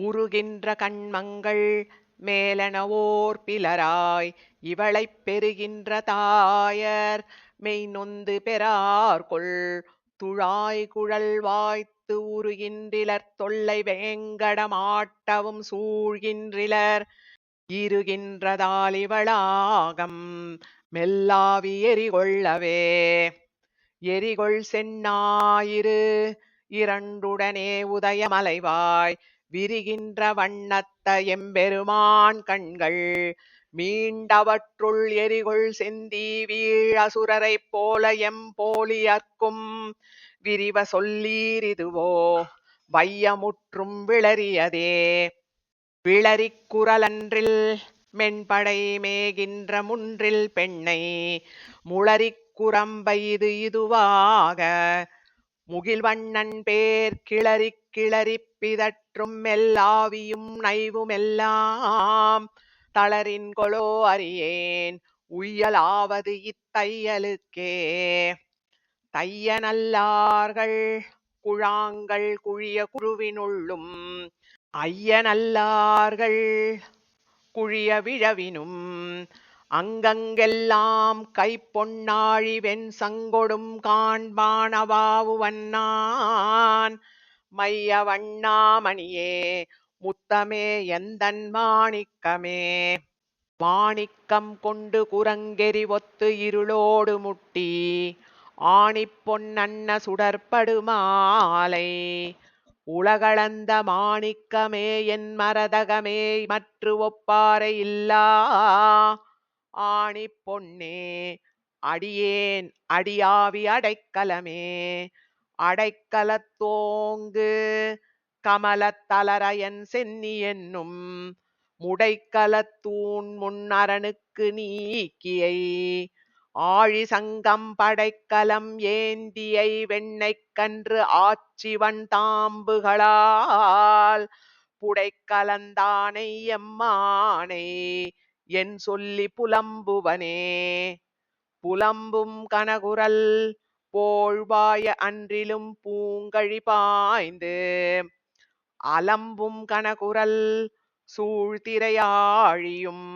உருகின்ற கண்மங்கள் மேலனவோர் பிலராய் இவளைப் பெறுகின்ற தாயர் மெய் நொந்து பெறார்கொள். துழாய் குழல் வாய்த்து உருகின்றிலர் தொல்லை வேங்கடமாட்டவும் சூழ்கின்றிலர். இருகின்றதாலிவளாகம் மெல்லாவி எரிகொள்ளவே. எரிகொள் சென்னாயிரு இரண்டுடனே உதயமலைவாய் விரிகின்ற வண்ணத்த எம்பெருமான் கண்கள் மீண்டவற்றுள் எரிகொள் செந்தி வீழ் அசுரரைப் போல எம்போலியர்க்கும் விரிவ சொல்லீரிதுவோ வையமுற்றும் விளரியதே விளரிக் குரலன்றில் மென்படை மேகின்ற முன்றில் பெண்ணை முளரிக் குரம்பை இது இதுவாக முகில்வண்ணன் பேர் கிளறிக் கிளறிப் பிதற்றும் மெல்லாவியும் நைவுமெல்லாம். தளரின்கொலோ அறியேன் உய்யலாவது இத்தையலுக்கே. தையனல்லார்கள் குழாங்கள் குழிய குருவினுள்ளும் ஐயனல்லார்கள் குழிய விழவினும். அங்கங்கெல்லாம் கைப்பொன்னாழி வெண் சங்கொடும் காண்பானவாவுவன்னான். மைய வண்ணாமணியே முத்தமே எந்தன் மாணிக்கமே. மாணிக்கம் கொண்டு குரங்கெறி ஒத்து இருளோடு முட்டி ஆணிப்பொன்னன்ன சுடற்படு மாலை. உலகளந்த மாணிக்கமே என் மரதகமே மற்று ஒப்பாரை இல்லா. ஆணிப் பொன்னே அடியேன் அடியாவி அடைக்கலமே. அடைக்கலத்தோங்கு கமலத்தலரையன் சென்னி என்னும் முடைக்கலத்தூண் முன்னரனுக்கு நீக்கியை. ஆழி சங்கம் படைக்கலம் ஏந்தியை வெண்ணைக்கன்று ஆச்சிவன் தாம்புகளால் புடைக்கலந்தானை எம்மானை. என் சொல்லி புலம்புவனே. புலம்பும் கனகுரல் போழ்வாய அன்றிலும் பூங்கழி பாய்ந்து. அலம்பும் கனகுரல் சூழ்திரையாழியும்.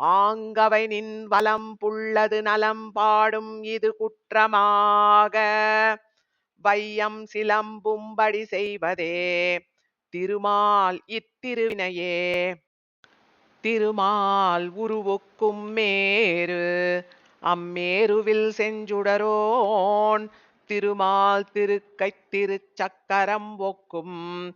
ஆங்கவை நின் வலம் புள்ளது நலம் பாடும் இது குற்றமாக. வையம் சிலம்பும்படி செய்வதே. திருமால் இத்திருவினையே திருமால் உருவொக்கும் மேரு அம்மேருவில் செஞ்சுடரோன். திருமால் திருக்கை திருச்சக்கரம் ஒக்கும்.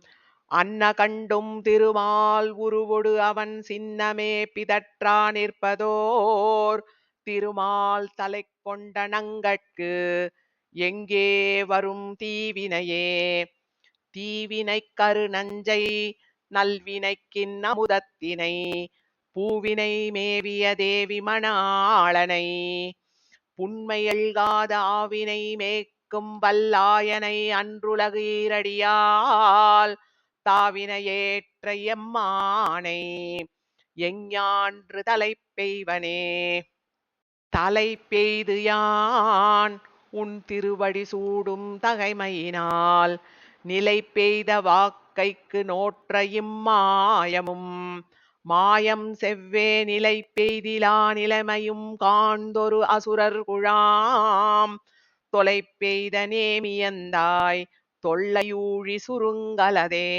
அன்ன கண்டும் திருமால் உருவொடு அவன் சின்னமே பிதற்றா நிற்பதோர். திருமால் தலை கொண்ட நங்கட்கு எங்கே வரும் தீவினையே? தீவினைக் கரு நஞ்சை நல்வினைக்கின் அமுதத்தினை பூவினை மேவிய தேவி மணாளனை புன்மையல்காத ஆவினை மேய்க்கும் வல்லாயனை அன்றுலகு ஈரடியால் தாவினையேற்ற எம்மானை எஞ்ஞான்று தலை பெய்வனே தலை பெய்து யான் உன் திருவடி சூடும் தகைமையினால் நிலை பெய்த மாக்கைக்கு நோற்ற இம்மாயமும் மாயம் செவ்வே நிலை பெய்திலா நிலைமையும் காண்தொரு அசுரர் குழாம். தொலை பெய்த நேமியந்தாய் தொல்லையூழி சுருங்கலதே.